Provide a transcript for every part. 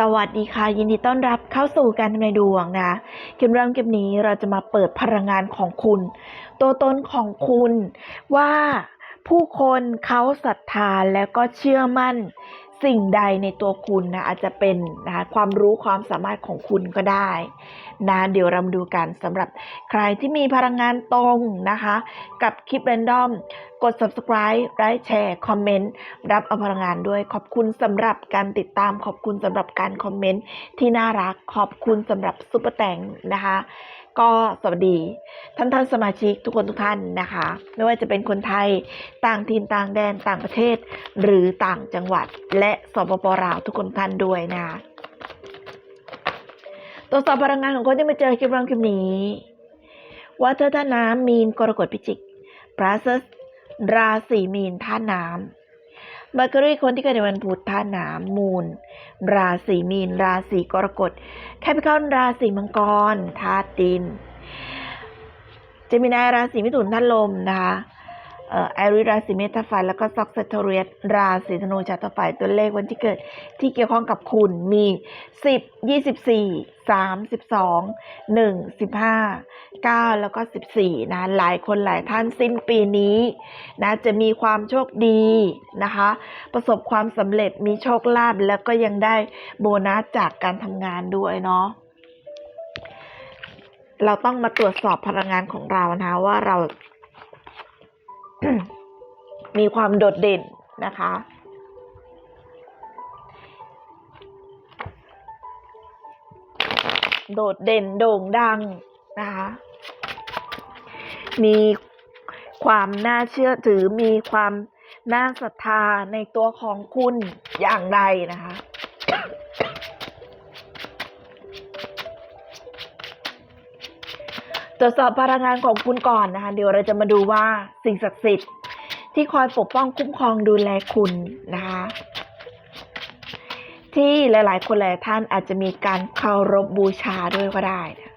สวัสดีค่ะ ยินดีต้อนรับเข้าสู่การทำนายดวงนะเกมเริ่มเกมนี้เราจะมาเปิดพลังงานของคุณ ตัวตนของคุณว่าผู้คนเขาศรัทธาแล้วก็เชื่อมั่น สิ่งใดในตัวคุณนะอาจจะเป็นนะคะความรู้ความสามารถของคุณก็ได้นะเดี๋ยวเราดูกันสำหรับใครที่มีพลังงานตรงนะคะ กับคลิป r รนดอมกด subscribe ไลค์แชร์ คอมเมนต์ รับเอาพลังงานด้วย ขอบคุณสำหรับการติดตาม ขอบคุณสำหรับการคอมเมนต์ที่น่ารัก ขอบคุณสำหรับซุปเปอร์แตงนะคะ ก็สวัสดีท่านท่านสมาชิกทุกคนทุกท่านนะคะ ไม่ว่าจะเป็นคนไทยต่างถิ่นต่างแดนต่างประเทศ หรือต่างจังหวัด และสปปลาวทุกคนท่านด้วยนะคะตรวจสอบพลังงานของคนที่มาเจอคลิปรังคลิปนี้วัฒนน้ำมีนกรกฎพิจิกพระซัสราศีมีนท่าน้ำ มาร์กรีคนที่เกิดในวันพุธท่าน้ำมูล ราศีมีน ราศีกรกฎแคปิคอนราศีมังกรธาตุดิน เจมินายราศีมิถุนท่านลมนะคะ ไอริราศีเมษธาตุไฟแล้วก็ซ็อกเซตเรียสราศีธนูชาตาไฟตัวเลขวันที่เกิดที่เกี่ยวข้องกับคุณมี 10 24 32 1 15 9 แล้วก็ 14 นะ หลายคนหลายท่านสิ้นปีนี้นะจะมีความโชคดีนะคะ ประสบความสำเร็จมีโชคลาภแล้วก็ยังได้โบนัสจากการทำงานด้วยเนาะเราต้องมาตรวจสอบพลังงานของเรานะว่าเรา มีความโดดเด่นนะคะ โดดเด่นโด่งดังนะคะ มีความน่าเชื่อถือมีความน่าศรัทธาในตัวของคุณอย่างไรนะคะ ตรวจสอบพลังงานของคุณก่อนนะคะ เดี๋ยวเราจะมาดูว่าสิ่งศักดิ์สิทธิ์ที่คอยปกป้องคุ้มครองดูแลคุณนะคะที่หลาย ๆ คนหลายท่านอาจจะมีการเคารพบูชาด้วยก็ได้นะ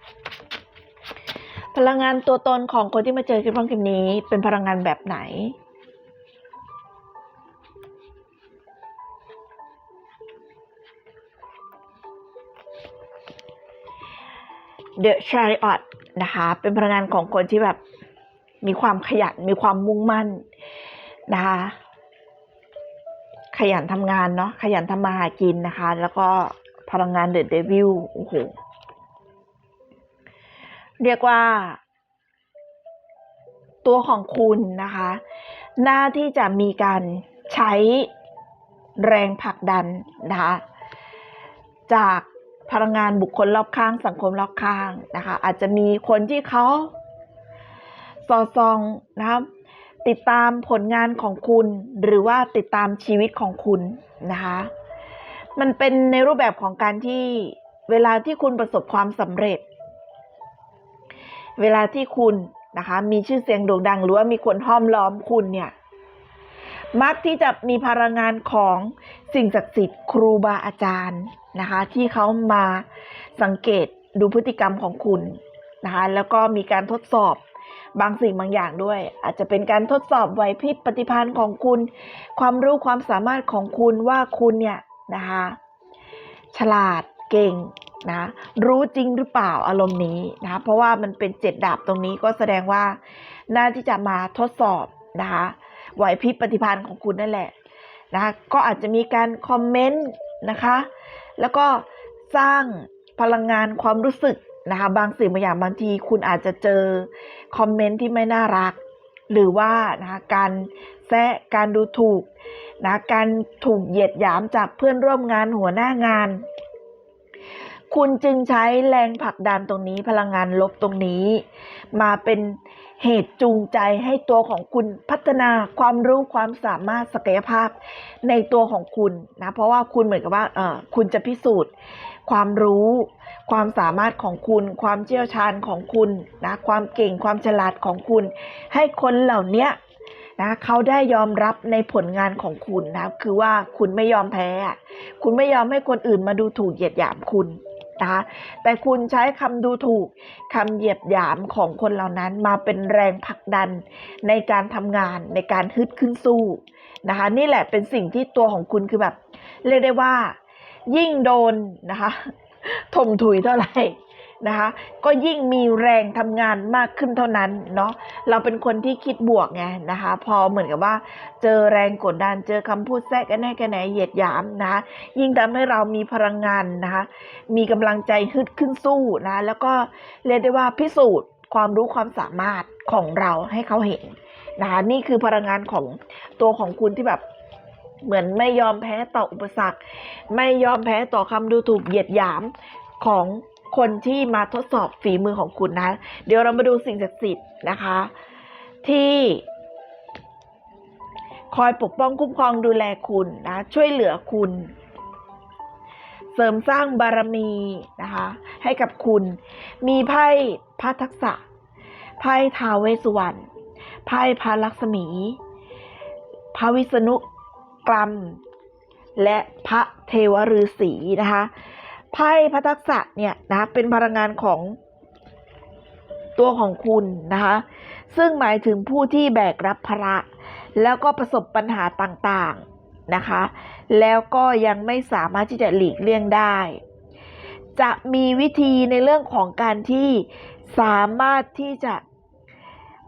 พลังงานตัวตนของคนที่มาเจอคลิปพ้อคลิปนี้ เป็นพลังงานแบบไหน The Chariot นะคะ เป็นพลังงานของคนที่แบบมีความขยัน มีความมุ่งมั่นนะคะขยันทำงานเนาะขยันทำมาหากินนะคะ แล้วก็พลังงานเดอะเดวิลโอ้โหเรียกว่า ตัวของคุณนะคะ หน้าที่จะมีการใช้แรงผลักดันนะคะจาก พลังงานบุคคลรอบข้างสังคมรอบข้างนะคะ อาจจะมีคนที่เขาสอดส่องนะครับติดตามผลงานของคุณ หรือว่าติดตามชีวิตของคุณนะคะ มันเป็นในรูปแบบของการที่เวลาที่คุณประสบความสำเร็จ เวลาที่คุณนะคะ มีชื่อเสียงโด่งดัง หรือว่ามีคนห้อมล้อมคุณเนี่ยมักที่จะมีพลังงานของสิ่งศักดิ์สิทธิ์ครูบาอาจารย์นะคะ ที่เขามาสังเกตดูพฤติกรรมของคุณนะคะ แล้วก็มีการทดสอบบางสิ่งบางอย่างด้วย อาจจะเป็นการทดสอบไหวพริบปฏิภาณของคุณ ความรู้ความสามารถของคุณว่าคุณเนี่ยนะคะฉลาดเก่งนะรู้จริงหรือเปล่าอารมณ์นี้นะคะเพราะว่ามันเป็นเจ็ดดาบตรงนี้ก็แสดงว่า น่าที่จะมาทดสอบนะคะไหวพริบปฏิภาณของคุณนั่นแหละนะคะก็อาจจะมีการคอมเมนต์นะคะ แล้วก็สร้างพลังงานความรู้สึกนะคะบางสิ่งบางอย่างบางทีคุณอาจจะเจอคอมเมนต์ที่ไม่น่ารัก หรือว่านะคะการแซะการดูถูกนะการถูกเหยียดหยามจากเพื่อนร่วมงานหัวหน้างาน คุณจึงใช้แรงผลักดันตรงนี้พลังงานลบตรงนี้ มาเป็น เหตุจูงใจให้ตัวของคุณพัฒนาความรู้ความสามารถศักยภาพในตัวของคุณนะเพราะว่าคุณเหมือนกับว่าเออคุณจะพิสูจน์ ความรู้ ความสามารถของคุณ ความเชี่ยวชาญของคุณนะความเก่งความฉลาดของคุณ ให้คนเหล่านี้นะเขาได้ยอมรับในผลงานของคุณนะคือว่าคุณไม่ยอมแพ้ คุณไม่ยอมให้คนอื่นมาดูถูกเหยียดหยามคุณ นะคะแต่คุณใช้คำดูถูกคำเหยียดหยามของคนเหล่านั้นมาเป็นแรงผลักดันในการทำงานในการฮึดขึ้นสู้นะคะ นี่แหละเป็นสิ่งที่ตัวของคุณคือแบบ เรียกได้ว่า ยิ่งโดนนะคะถมถุยเท่าไหร่ นะคะ ก็ยิ่งมีแรงทำงานมากขึ้นเท่านั้นเนาะเราเป็นคนที่คิดบวกไงนะคะ พอเหมือนกับว่า เจอแรงกดดันเจอคำพูดแทรกกันแน่กันไหนเหยียดหยามนะคะยิ่งทำให้เรามีพลังงานนะคะ มีกำลังใจฮึดขึ้นสู้นะ แล้วก็เรียกได้ว่าพิสูจน์ความรู้ความสามารถของเราให้เขาเห็นนะคะนี่คือพลังงานของตัวของคุณที่แบบเหมือนไม่ยอมแพ้ต่ออุปสรรค ไม่ยอมแพ้ต่อคำดูถูกเหยียดหยามของ คนที่มาทดสอบฝีมือของคุณนะ เดี๋ยวเรามาดูสิ่งศักดิ์สิทธิ์นะคะ ที่คอยปกป้องคุ้มครองดูแลคุณนะ ช่วยเหลือคุณ เสริมสร้างบารมีนะคะ ให้กับคุณ มีไพ่พระทักษะ ไพ่ทาวเวสสุวรรณ ไพ่พระลักษมี พระวิษณุกรรม และพระเทวฤาษีนะคะ ไพ่พระทักษะเนี่ยนะเป็นพลังงานของตัวของคุณนะคะซึ่งหมายถึงผู้ที่แบกรับภาระแล้วก็ประสบปัญหาต่างๆนะคะ แล้วก็ยังไม่สามารถที่จะหลีกเลี่ยงได้ จะมีวิธีในเรื่องของการที่สามารถที่จะ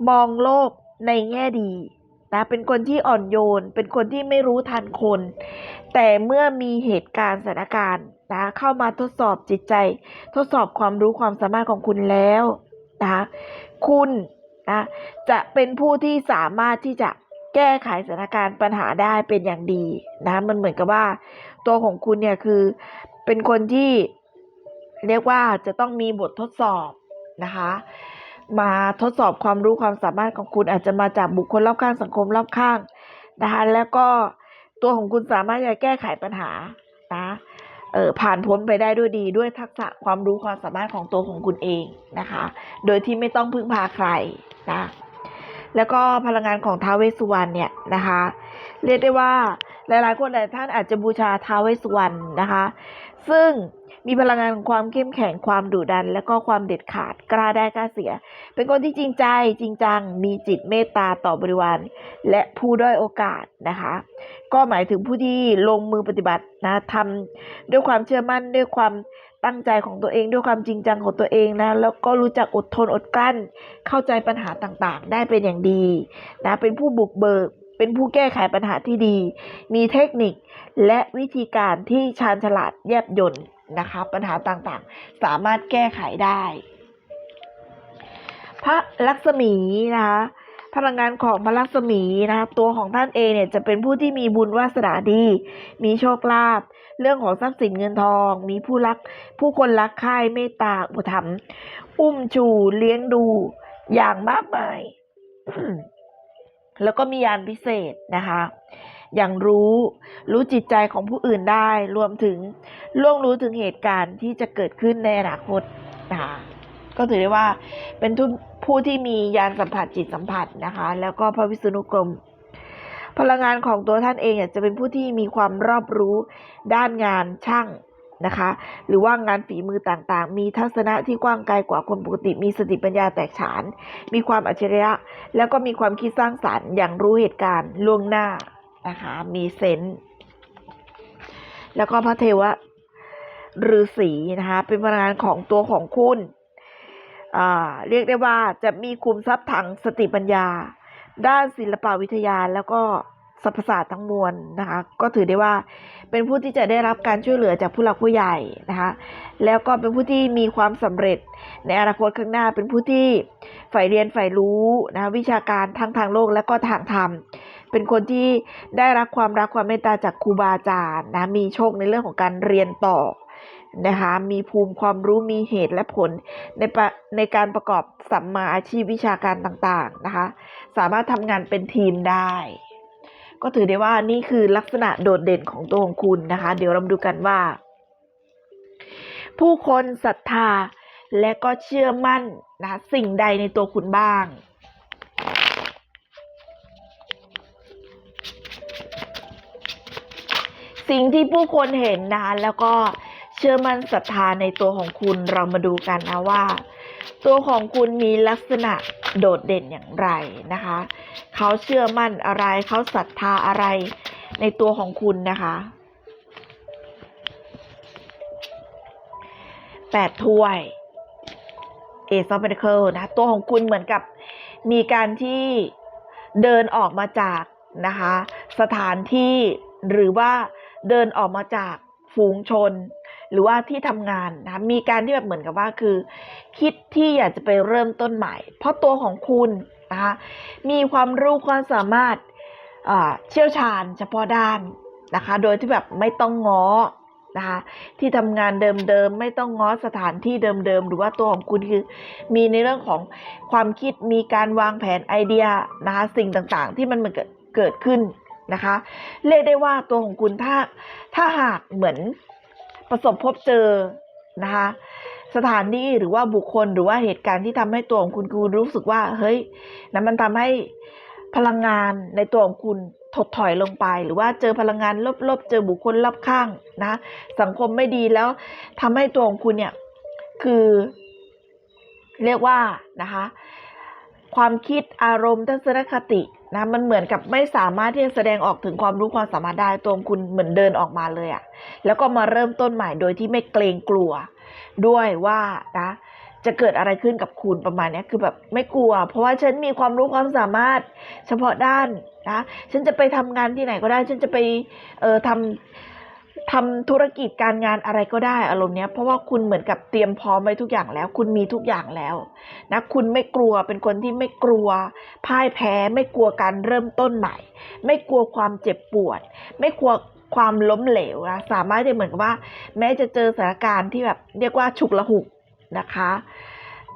มองโลกในแง่ดี นะเป็นคนที่อ่อนโยน เป็นคนที่ไม่รู้ทันคน แต่เมื่อมีเหตุการณ์สถานการณ์นะเข้ามาทดสอบจิตใจ ทดสอบความรู้ความสามารถของคุณแล้วนะคุณนะจะเป็นผู้ที่สามารถที่จะแก้ไขสถานการณ์ปัญหาได้เป็นอย่างดีนะมันเหมือนกับว่า ตัวของคุณเนี่ยคือเป็นคนที่เรียกว่าจะต้องมีบททดสอบนะคะ มาทดสอบความรู้ความสามารถของคุณอาจจะมาจากบุคคลรอบข้างสังคมรอบข้างนะคะแล้วก็ตัวของคุณสามารถจะแก้ไขปัญหานะเออผ่านพ้นไปได้ด้วยดีด้วยทักษะความรู้ความสามารถของตัวของคุณเองนะคะ โดยที่ไม่ต้องพึ่งพาใครนะแล้วก็พลังงานของท้าวเวสสุวรรณเนี่ยนะคะ เรียกได้ว่าหลายๆคนหลายท่านอาจจะบูชาท้าวเวสสุวรรณนะคะ ซึ่งมีพลังงานของความเข้มแข็งความดุดัน และก็ความเด็ดขาดกล้าได้กล้าเสีย เป็นคนที่จริงใจจริงจัง มีจิตเมตตาต่อบริวารและผู้ด้อยโอกาสนะคะ ก็หมายถึงผู้ที่ลงมือปฏิบัตินะทำด้วยความเชื่อมั่นด้วยความตั้งใจของตัวเองด้วยความจริงจังของตัวเองนะแล้วก็รู้จักอดทนอดกลั้น เข้าใจปัญหาต่างๆ ได้เป็นอย่างดีนะเป็นผู้บุกเบิก เป็นผู้แก้ไขปัญหาที่ดี มีเทคนิคและวิธีการที่ชาญฉลาดแยบยลนะคะ ปัญหาต่างๆ สามารถแก้ไขได้ พระลักษมีนะคะพลังงานของพระลักษมีนะคะตัวของท่านเองเนี่ยจะเป็นผู้ที่มีบุญวาสนาดี มีโชคลาภเรื่องของทรัพย์สินเงินทอง มีผู้รัก ผู้คนรักใคร่เมตตาอุปถัมภ์อุ้มชูเลี้ยงดูอย่างมากมาย แล้วก็มียานพิเศษนะคะ อย่างรู้รู้จิตใจของผู้อื่นได้ รวมถึงล่วงรู้ถึงเหตุการณ์ที่จะเกิดขึ้นในอนาคตนะคะก็ถือได้ว่าเป็นผู้ที่มียานสัมผัสจิตสัมผัสนะคะ แล้วก็พระวิษณุกรม พลังงานของตัวท่านเองจะเป็นผู้ที่มีความรอบรู้ด้านงานช่าง นะคะ หรือว่างานฝีมือต่างๆ มีทัศนะที่กว้างไกลกว่าคนปกติ มีสติปัญญาแตกฉาน มีความอัจฉริยะ แล้วก็มีความคิดสร้างสารรค์ อย่างรู้เหตุการณ์ล่วงหน้านะคะ มีเซนส์แล้วก็พระเทวะฤาษีนะคะ เป็นพลังงานของตัวของคุณเรียกได้ว่าจะมีคุมทรัพย์ทางสติปัญญา ด้านศิลปวิทยาแล้วก็ สรรพศาสตร์ทั้งมวลนะคะ ก็ถือได้ว่าเป็นผู้ที่จะได้รับการช่วยเหลือจากผู้หลักผู้ใหญ่นะคะ แล้วก็เป็นผู้ที่มีความสำเร็จในอนาคตข้างหน้า เป็นผู้ที่ใฝ่เรียนใฝ่รู้นะคะวิชาการทั้งทางโลกและก็ทางธรรม เป็นคนที่ได้รับความรักความเมตตาจากครูบาอาจารย์นะมีโชคในเรื่องของการเรียนต่อนะคะมีภูมิความรู้มีเหตุและผลในในการประกอบสัมมาอาชีพวิชาการต่างๆนะคะ สามารถทำงานเป็นทีมได้ ก็ถือได้ว่านี่คือลักษณะโดดเด่นของตัวของคุณนะคะ เดี๋ยวเราดูกันว่า ผู้คนศรัทธาและก็เชื่อมั่นนะสิ่งใดในตัวคุณบ้างสิ่งที่ผู้คนเห็นนะคะแล้วก็ เชื่อมั่นศรัทธาในตัวของคุณเรามาดูกันนะว่า ตัวของคุณมีลักษณะโดดเด่นอย่างไรนะคะ เขาเชื่อมั่นอะไรเขาศรัทธาอะไรในตัวของคุณนะคะแปดถ้วยเอซอฟเ e เคิลนะตัวของคุณเหมือนกับมีการที่เดินออกมาจากนะคะ สถานที่หรือว่าเดินออกมาจากฝูงชน หรือว่าที่ทำงานนะมีการที่แบบเหมือนกับว่าคือ คิดที่อยากจะไปเริ่มต้นใหม่ เพราะตัวของคุณนะคะมีความรู้ความสามารถเชี่ยวชาญเฉพาะด้านนะคะ โดยที่แบบไม่ต้องง้อนะคะที่ทำงานเดิมๆไม่ต้องง้อสถานที่เดิมๆหรือว่าตัวของคุณคือ มีในเรื่องของความคิดมีการวางแผนไอเดียนะคะสิ่งต่างๆที่มันมันเกิดเกิดขึ้นนะคะ เรียกได้ว่าตัวของคุณถ้าถ้าหากเหมือน ประสบพบเจอนะคะสถานที่หรือว่าบุคคลหรือว่าเหตุการณ์ที่ทำให้ตัวของคุณคุณรู้สึกว่าเฮ้ยนะมันทำให้พลังงานในตัวของคุณถดถอยลงไป หรือว่าเจอพลังงานลบๆเจอบุคคลรอบข้างนะสังคมไม่ดีแล้วทำให้ตัวของคุณเนี่ยคือ เรียกว่านะคะความคิดอารมณ์ทัศนคติ นะมันเหมือนกับไม่สามารถที่จะแสดงออกถึงความรู้ความสามารถได้ตัวคุณเหมือนเดินออกมาเลยอะแล้วก็มาเริ่มต้นใหม่โดยที่ไม่เกรงกลัว ด้วยว่านะจะเกิดอะไรขึ้นกับคุณประมาณนี้คือแบบไม่กลัว เพราะว่าฉันมีความรู้ความสามารถเฉพาะด้านนะฉันจะไปทำงานที่ไหนก็ได้ ฉันจะไปเออทำ ทำธุรกิจการงานอะไรก็ได้อารมณ์เนี้ยเพราะว่าคุณเหมือนกับเตรียมพร้อมไว้ทุกอย่างแล้ว คุณมีทุกอย่างแล้วนะคุณไม่กลัวเป็นคนที่ไม่กลัวพ่ายแพ้ไม่กลัวการเริ่มต้นใหม่ ไม่กลัวความเจ็บปวด ไม่กลัวความล้มเหลวนะสามารถจะเหมือนกับว่า แม้จะเจอสถานการณ์ที่แบบเรียกว่าฉุกละหุกนะคะ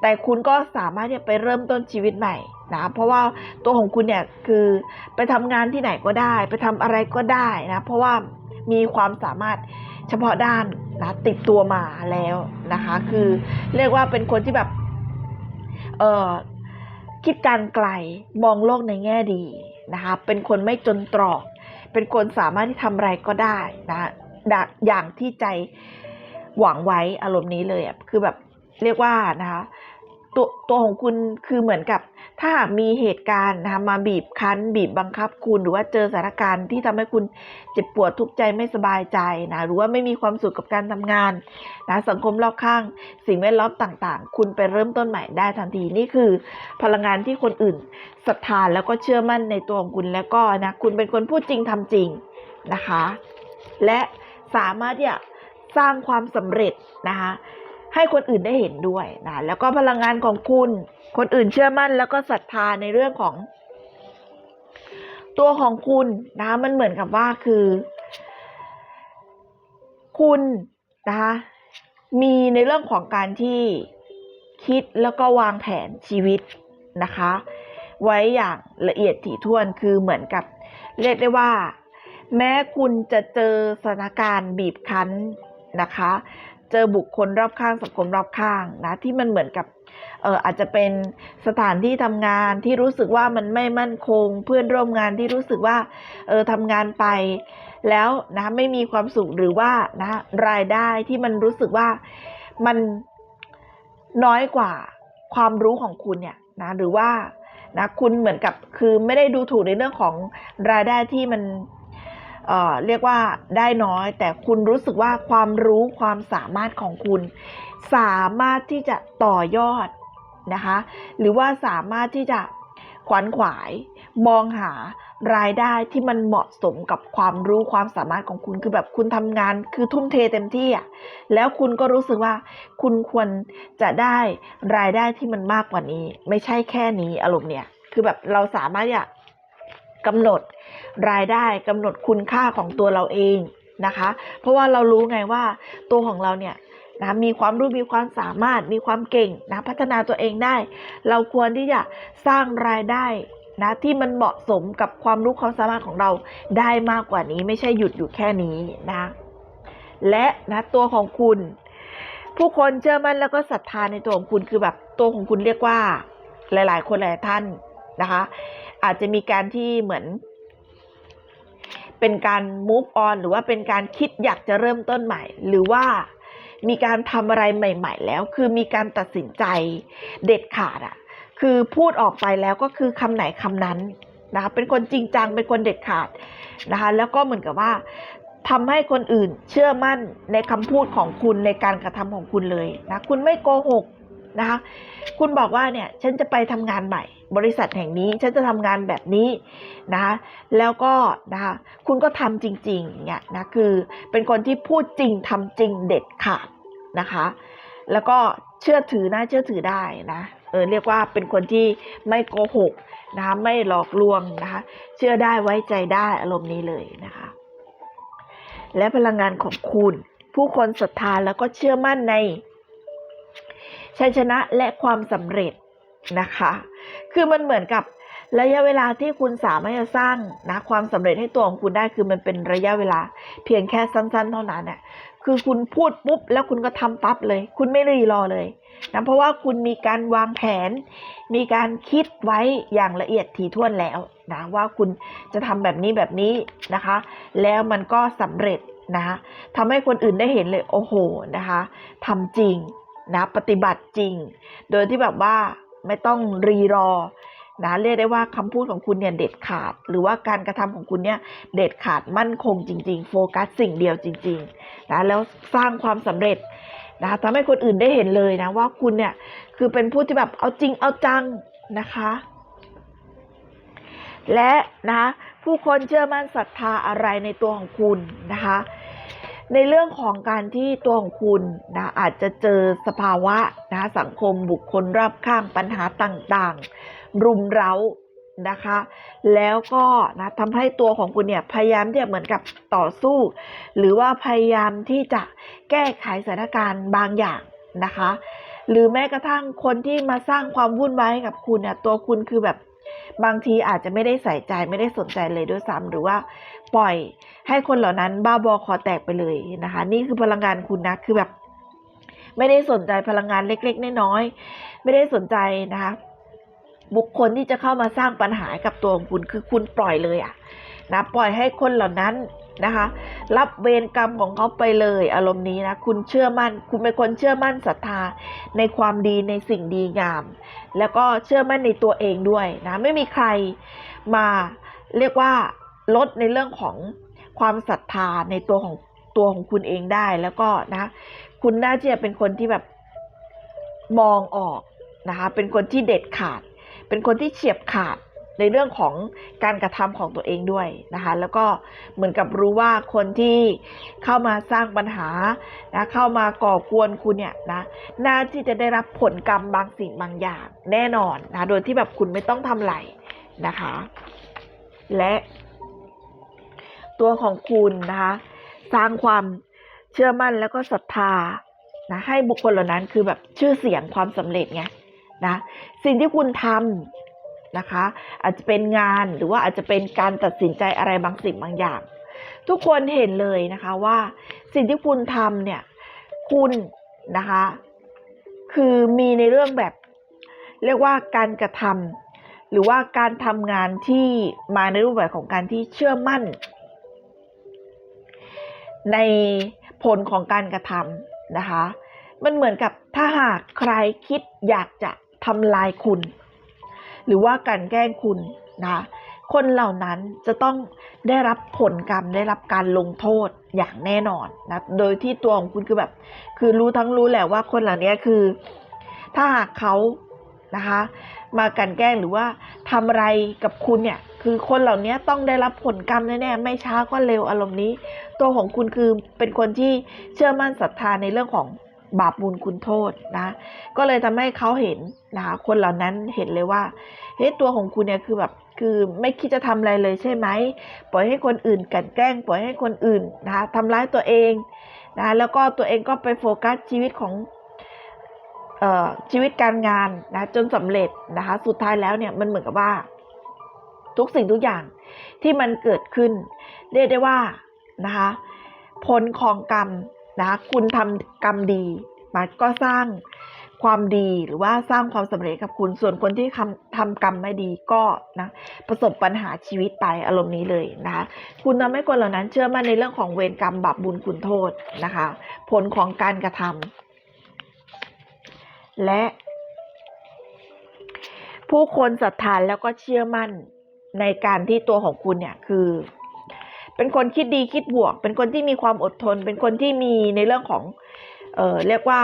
แต่คุณก็สามารถที่จะไปเริ่มต้นชีวิตใหม่นะเพราะว่าตัวของคุณเนี่ยคือไปทำงานที่ไหนก็ได้ ไปทำอะไรก็ได้นะเพราะว่า มีความสามารถเฉพาะด้านนะติดตัวมาแล้วนะคะ คือเรียกว่าเป็นคนที่แบบเออคิดการไกลมองโลกในแง่ดีนะคะ เป็นคนไม่จนตรอก เป็นคนสามารถที่ทำอะไรก็ได้นะดะอย่างที่ใจหวังไว้อารมณ์นี้เลยอะคือแบบเรียกว่านะคะตัวตัวของคุณคือเหมือนกับ ถ้าหากมีเหตุการณ์นะคะมาบีบคั้น บีบบังคับคุณ หรือว่าเจอสถานการณ์ที่ทำให้คุณเจ็บปวดทุกข์ใจไม่สบายใจนะหรือว่าไม่มีความสุขกับการทำงานนะสังคมรอบข้าง สิ่งแวดล้อมต่างๆ คุณไปเริ่มต้นใหม่ได้ทันทีนี่คือ พลังงานที่คนอื่นศรัทธาแล้วก็เชื่อมั่นในตัวของคุณแล้วก็นะคุณเป็นคนพูดจริงทำจริงนะคะ และสามารถที่จะสร้างความสำเร็จนะคะ ให้คนอื่นได้เห็นด้วยนะแล้วก็พลังงานของคุณ คนอื่นเชื่อมั่น แล้วก็ศรัทธาในเรื่องของ ตัวของคุณนะมันเหมือนกับว่าคือ คุณนะคะมีในเรื่องของการที่คิดแล้วก็วางแผนชีวิตนะคะ ไว้อย่างละเอียดถี่ถ้วนคือเหมือนกับเรียกได้ว่า แม้คุณจะเจอสถานการณ์บีบคั้นนะคะ เจอบุคคลรอบข้างสังคมรอบข้างนะที่มันเหมือนกับเอออาจจะเป็นสถานที่ทำงานที่รู้สึกว่ามันไม่มั่นคง เพื่อนร่วมงานที่รู้สึกว่าเออทำงานไป แล้วนะไม่มีความสุขหรือว่านะรายได้ที่มันรู้สึกว่ามันน้อยกว่าความรู้ของคุณเนี่ยนะหรือว่านะคุณเหมือนกับคือไม่ได้ดูถูกในเรื่องของรายได้ที่มัน เรียกว่าได้น้อย แต่คุณรู้สึกว่าความรู้ความสามารถของคุณ สามารถที่จะต่อยอดนะคะ หรือว่าสามารถที่จะขวนขวาย มองหารายได้ที่มันเหมาะสมกับความรู้ความสามารถของคุณคือแบบคุณทำงานคือทุ่มเทเต็มที่อะแล้วคุณก็รู้สึกว่าคุณควรจะได้รายได้ที่มันมากกว่านี้ ไม่ใช่แค่นี้อารมณ์เนี่ยคือแบบเราสามารถที่จะก กำหนดรายได้กำหนดคุณค่าของตัวเราเองนะคะ เพราะว่าเรารู้ไงว่าตัวของเราเนี่ยนะมีความรู้มีความสามารถมีความเก่งนะพัฒนาตัวเองได้ เราควรที่จะสร้างรายได้นะที่มันเหมาะสมกับความรู้ความสามารถของเราได้มากกว่านี้ ไม่ใช่หยุดอยู่แค่นี้นะและนะตัวของคุณ ผู้คนเชื่อมั่นแล้วก็ศรัทธาในตัวของคุณคือแบบตัวของคุณเรียกว่า หลาย ๆ คนหลายท่าน นะคะ อาจจะมีการที่เหมือน เป็นการ move on หรือว่าเป็นการคิดอยากจะเริ่มต้นใหม่ หรือว่ามีการทำอะไรใหม่ ๆ แล้ว คือมีการตัดสินใจเด็ดขาดอะคือพูดออกไปแล้วก็คือคำไหนคำนั้นนะคะเป็นคนจริงจังเป็นคนเด็ดขาดนะคะแล้วก็เหมือนกับว่าทำให้คนอื่นเชื่อมั่นในคำพูดของคุณในการกระทำของคุณเลยนะคุณไม่โกหก นะคะ คุณบอกว่าเนี่ยฉันจะไปทำงานใหม่ บริษัทแห่งนี้ฉันจะทำงานแบบนี้นะคะแล้วก็นะคะคุณก็ทำจริงๆเนี่ยนะคือเป็นคนที่พูดจริงทำจริงเด็ดขาดนะคะ แล้วก็เชื่อถือน่าเชื่อถือได้นะเออเรียกว่าเป็นคนที่ไม่โกหกนะคะไม่หลอกลวงนะคะเชื่อได้ไว้ใจได้อารมณ์นี้เลยนะคะ และพลังงานของคุณ ผู้คนศรัทธาแล้วก็เชื่อมั่นใน ชัยชนะและความสำเร็จนะคะ คือมันเหมือนกับระยะเวลาที่คุณสามารถจะสร้างนะความสำเร็จให้ตัวของคุณได้คือมันเป็นระยะเวลา เพียงแค่สั้น ๆ เท่านั้นน่ะคือคุณพูดปุ๊บแล้วคุณก็ทำปั๊บเลย คุณไม่รีรอเลยนะเพราะว่าคุณมีการวางแผน มีการคิดไว้อย่างละเอียดถี่ถ้วนแล้วนะว่าคุณจะทำแบบนี้แบบนี้นะคะ แล้วมันก็สำเร็จนะคะทำให้คนอื่นได้เห็นเลยโอ้โหนะคะทำจริง นะปฏิบัติจริง โดยที่แบบว่าไม่ต้องรีรอนะเรียกได้ว่าคำพูดของคุณเนี่ยเด็ดขาด หรือว่าการกระทำของคุณเนี่ยเด็ดขาดมั่นคงจริง ๆ โฟกัสสิ่งเดียวจริงๆนะแล้วสร้างความสำเร็จนะทำให้คนอื่นได้เห็นเลยนะว่าคุณเนี่ยคือเป็นผู้ที่แบบเอาจริงเอาจังนะคะ และนะผู้คนเชื่อมั่นศรัทธาอะไรในตัวของคุณนะคะ ในเรื่องของการที่ตัวของคุณนะอาจจะเจอสภาวะนะสังคมบุคคลรอบข้างปัญหาต่างๆ รุมเร้านะคะ แล้วก็นะทำให้ตัวของคุณเนี่ยพยายามที่จะเหมือนกับต่อสู้ หรือว่าพยายามที่จะแก้ไขสถานการณ์บางอย่างนะคะ หรือแม้กระทั่งคนที่มาสร้างความวุ่นวายให้กับคุณเนี่ยตัวคุณคือแบบบางทีอาจจะไม่ได้ใส่ใจไม่ได้สนใจเลยด้วยซ้ำหรือว่า ปล่อย ให้คนเหล่านั้นบ้าบอคอแตกไปเลยนะคะ นี่คือพลังงานคุณนะคือแบบ ไม่ได้สนใจพลังงานเล็กๆน้อยๆไม่ได้สนใจนะคะบุคคลที่จะเข้ามาสร้างปัญหากับตัวของคุณคือคุณปล่อยเลยอะนะปล่อยให้คนเหล่านั้นนะคะ รับเวรกรรมของเขาไปเลย อารมณ์นี้นะคุณเชื่อมั่น คุณเป็นคนเชื่อมั่นศรัทธาในความดีในสิ่งดีงาม แล้วก็เชื่อมั่นในตัวเองด้วยนะไม่มีใครมาเรียกว่า ลดในเรื่องของความศรัทธาในตัวของตัวของคุณเองได้แล้วก็นะ คุณน่าจะเป็นคนที่แบบมองออกนะคะ เป็นคนที่เด็ดขาด เป็นคนที่เฉียบขาดในเรื่องของการกระทำของตัวเองด้วยนะคะ แล้วก็เหมือนกับรู้ว่าคนที่เข้ามาสร้างปัญหานะเข้ามาก่อกวนคุณเนี่ยนะน่าที่จะได้รับผลกรรมบางสิ่งบางอย่างแน่นอนนะโดยที่แบบคุณไม่ต้องทำไรนะคะ และ ตัวของคุณนะคะสร้างความเชื่อมั่นแล้วก็ศรัทธานะให้บุคคลเหล่านั้นคือแบบชื่อเสียงความสำเร็จไงนะสิ่งที่คุณทำนะคะ อาจจะเป็นงานหรือว่าอาจจะเป็นการตัดสินใจอะไรบางสิ่งบางอย่าง ทุกคนเห็นเลยนะคะว่าสิ่งที่คุณทำเนี่ยคุณนะคะ คือมีในเรื่องแบบ เรียกว่าการกระทำหรือว่าการทำงานที่มาในรูปแบบของการที่เชื่อมั่น ในผลของการกระทำนะคะ มันเหมือนกับถ้าหากใครคิดอยากจะทำลายคุณ หรือว่าการแกล้งคุณนะคนเหล่านั้นจะต้องได้รับผลกรรมได้รับการลงโทษอย่างแน่นอนนะโดยที่ตัวของคุณคือแบบ คือรู้ทั้งรู้แหละว่าคนเหล่านี้คือ ถ้าหากเขานะคะ มากันแกล้งหรือว่าทำอะไรกับคุณเนี่ย คือคนเหล่านี้ต้องได้รับผลกรรมแน่ๆไม่ช้าก็เร็วอารมณ์นี้ ตัวของคุณคือเป็นคนที่เชื่อมั่นศรัทธาในเรื่องของบาปบุญคุณโทษนะก็เลยทำให้เขาเห็นนะคะคนเหล่านั้นเห็นเลยว่าเฮ้ยตัวของคุณเนี่ยคือแบบคือไม่คิดจะทำอะไรเลยใช่ไหมปล่อยให้คนอื่นกลันแกล้ง ปล่อยให้คนอื่นนะคะทำร้ายตัวเองนะแล้วก็ตัวเองก็ไปโฟกัสชีวิตของเอ่อชีวิตการงานนะจนสำเร็จนะคะสุดท้ายแล้วเนี่ยมันเหมือนกับว่า ทุกสิ่งทุกอย่างที่มันเกิดขึ้น เรียกได้ว่านะคะผลของกรรมนะคะคุณทำกรรมดีมันก็สร้างความดีหรือว่าสร้างความสำเร็จกับคุณส่วนคนที่ทำทำกรรมไม่ดีก็นะประสบปัญหาชีวิตไปอารมณ์นี้เลยนะคะคุณทำให้คนเหล่านั้นเชื่อมั่นในเรื่องของเวรกรรมบาปบุญคุณโทษนะคะ ผลของการกระทำและผู้คนศรัทธาแล้วก็เชื่อมั่น ในการที่ตัวของคุณเนี่ยคือ เป็นคนคิดดีคิดบวก เป็นคนที่มีความอดทน เป็นคนที่มีในเรื่องของ เออเรียกว่า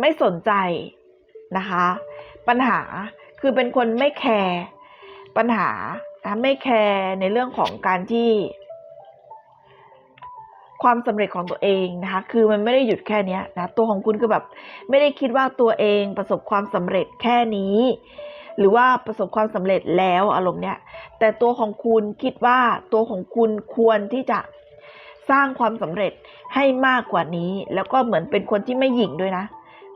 ไม่สนใจนะคะ ปัญหาคือเป็นคนไม่แคร์ปัญหานะไม่แคร์ในเรื่องของการที่ ความสำเร็จของตัวเองนะคะ คือมันไม่ได้หยุดแค่นี้นะ ตัวของคุณคือแบบ ไม่ได้คิดว่าตัวเองประสบความสำเร็จแค่นี้ หรือว่าประสบความสำเร็จแล้วอารมณ์เนี้ย แต่ตัวของคุณคิดว่าตัวของคุณควรที่จะสร้างความสำเร็จให้มากกว่านี้ แล้วก็เหมือนเป็นคนที่ไม่หยิ่งด้วยนะ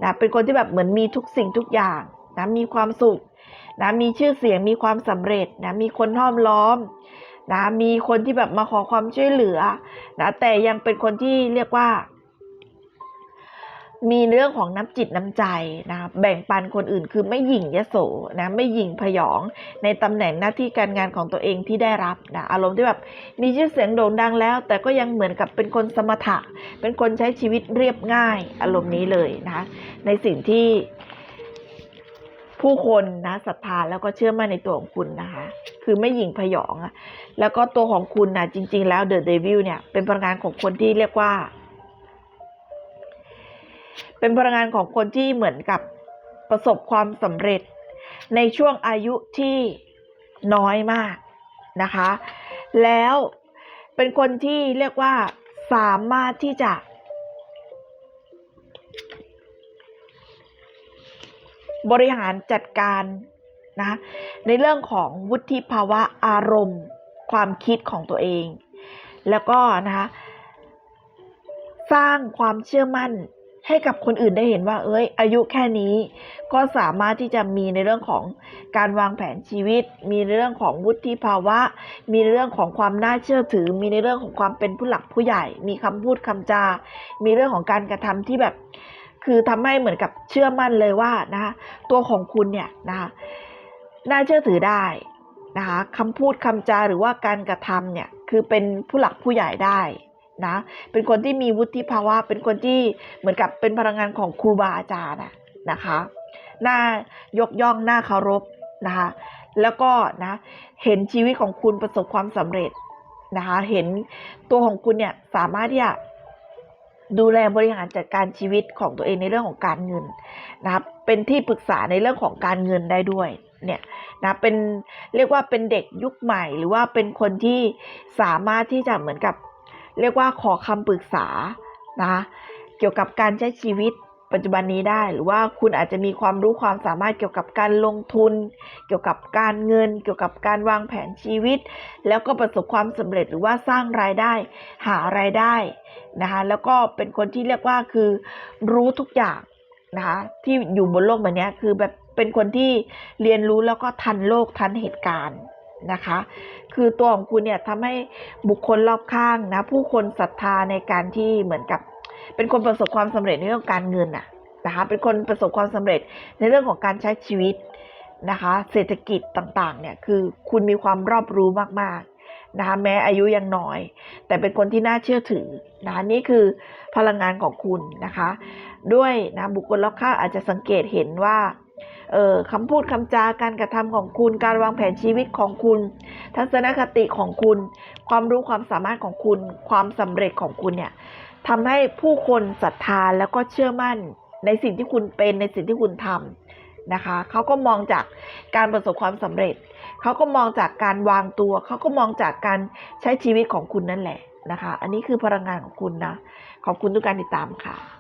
นะ เป็นคนที่แบบเหมือนมีทุกสิ่งทุกอย่างนะ มีความสุขนะ มีชื่อเสียง มีความสำเร็จนะ มีคนห้อมล้อม นะมีคนที่แบบมาขอความช่วยเหลือนะแต่ยังเป็นคนที่เรียกว่า มีเรื่องของน้ำจิตน้ำใจนะแบ่งปันคนอื่นคือไม่หยิ่งยโสนะไม่หยิ่งพยอง ในตำแหน่งหน้าที่การงานของตัวเองที่ได้รับนะอารมณ์ที่แบบมีชื่อเสียงโด่งดังแล้ว แต่ก็ยังเหมือนกับเป็นคนสมถะ เป็นคนใช้ชีวิตเรียบง่าย อารมณ์นี้เลยนะคะในสิ่งที่ ผู้คนนะศรัทธาแล้วก็เชื่อมั่นในตัวของคุณนะคะ คือไม่หยิ่งพยองอะแล้วก็ตัวของคุณนะจริง ๆ แล้วเดอะเดวิลเนี่ยเป็นพลังงานของคนที่เรียกว่า เป็นพลังงานของคนที่เหมือนกับประสบความสำเร็จ ในช่วงอายุที่น้อยมากนะคะ แล้วเป็นคนที่เรียกว่าสามารถที่จะ บริหารจัดการนะในเรื่องของวุฒิภาวะอารมณ์ ความคิดของตัวเอง แล้วก็นะคะสร้างความเชื่อมั่นให้กับคนอื่นได้เห็นว่า เอ้ย อายุแค่นี้ก็สามารถที่จะมีในเรื่องของการวางแผนชีวิต มีในเรื่องของวุฒิภาวะ มีในเรื่องของความน่าเชื่อถือ มีในเรื่องของความเป็นผู้หลักผู้ใหญ่ มีคำพูดคำจา มีเรื่องของการกระทำที่แบบ คือทำให้เหมือนกับเชื่อมั่นเลยว่านะคะตัวของคุณเนี่ยนะคะน่าเชื่อถือได้นะคะคำพูดคำจาหรือว่าการกระทำเนี่ยคือเป็นผู้หลักผู้ใหญ่ได้นะเป็นคนที่มีวุฒิภาวะ เป็นคนที่เหมือนกับเป็นพลังงานของครูบาอาจารย์นะนะคะน่ายกย่องน่าเคารพนะคะแล้วก็นะเห็นชีวิตของคุณประสบความสำเร็จนะคะเห็นตัวของคุณเนี่ยสามารถที่จะ ดูแลบริหารจัดการชีวิตของตัวเองในเรื่องของการเงินนะครับเป็นที่ปรึกษาในเรื่องของการเงินได้ด้วยเนี่ยนะเป็นเรียกว่าเป็นเด็กยุคใหม่ หรือว่าเป็นคนที่สามารถที่จะเหมือนกับ เรียกว่าขอคำปรึกษานะเกี่ยวกับการใช้ชีวิต ปัจจุบันนี้ได้ หรือว่าคุณอาจจะมีความรู้ความสามารถเกี่ยวกับการลงทุน เกี่ยวกับการเงิน เกี่ยวกับการวางแผนชีวิต แล้วก็ประสบความสำเร็จหรือว่าสร้างรายได้ หารายได้นะคะแล้วก็เป็นคนที่เรียกว่าคือรู้ทุกอย่างนะคะที่อยู่บนโลกใบนี้คือแบบเป็นคนที่เรียนรู้แล้วก็ทันโลกทันเหตุการณ์นะคะ คือตัวของคุณเนี่ยทำให้บุคคลรอบข้างนะผู้คนศรัทธาในการที่เหมือนกับ เป็นคนประสบความสำเร็จในเรื่องการเงินน่ะนะคะเป็นคนประสบความสำเร็จในเรื่องของการใช้ชีวิตนะคะเศรษฐกิจต่างๆเนี่ยคือคุณมีความรอบรู้มากๆนะคะแม้อายุยังน้อย แต่เป็นคนที่น่าเชื่อถือนะคะนี่คือพลังงานของคุณนะคะ ด้วยนะบุคคลรอบข้างอาจจะสังเกตเห็นว่าเออคำพูดคำจาการกระทำของคุณ การวางแผนชีวิตของคุณ ทัศนคติของคุณ ความรู้ความสามารถของคุณ ความสำเร็จของคุณเนี่ย ทำให้ผู้คนศรัทธาแล้วก็เชื่อมั่นในสิ่งที่คุณเป็นในสิ่งที่คุณทำนะคะเขาก็มองจากการประสบความสำเร็จเขาก็มองจากการวางตัวเขาก็มองจากการใช้ชีวิตของคุณนั่นแหละนะคะ อันนี้คือพลังงานของคุณนะขอบคุณทุกการติดตามค่ะ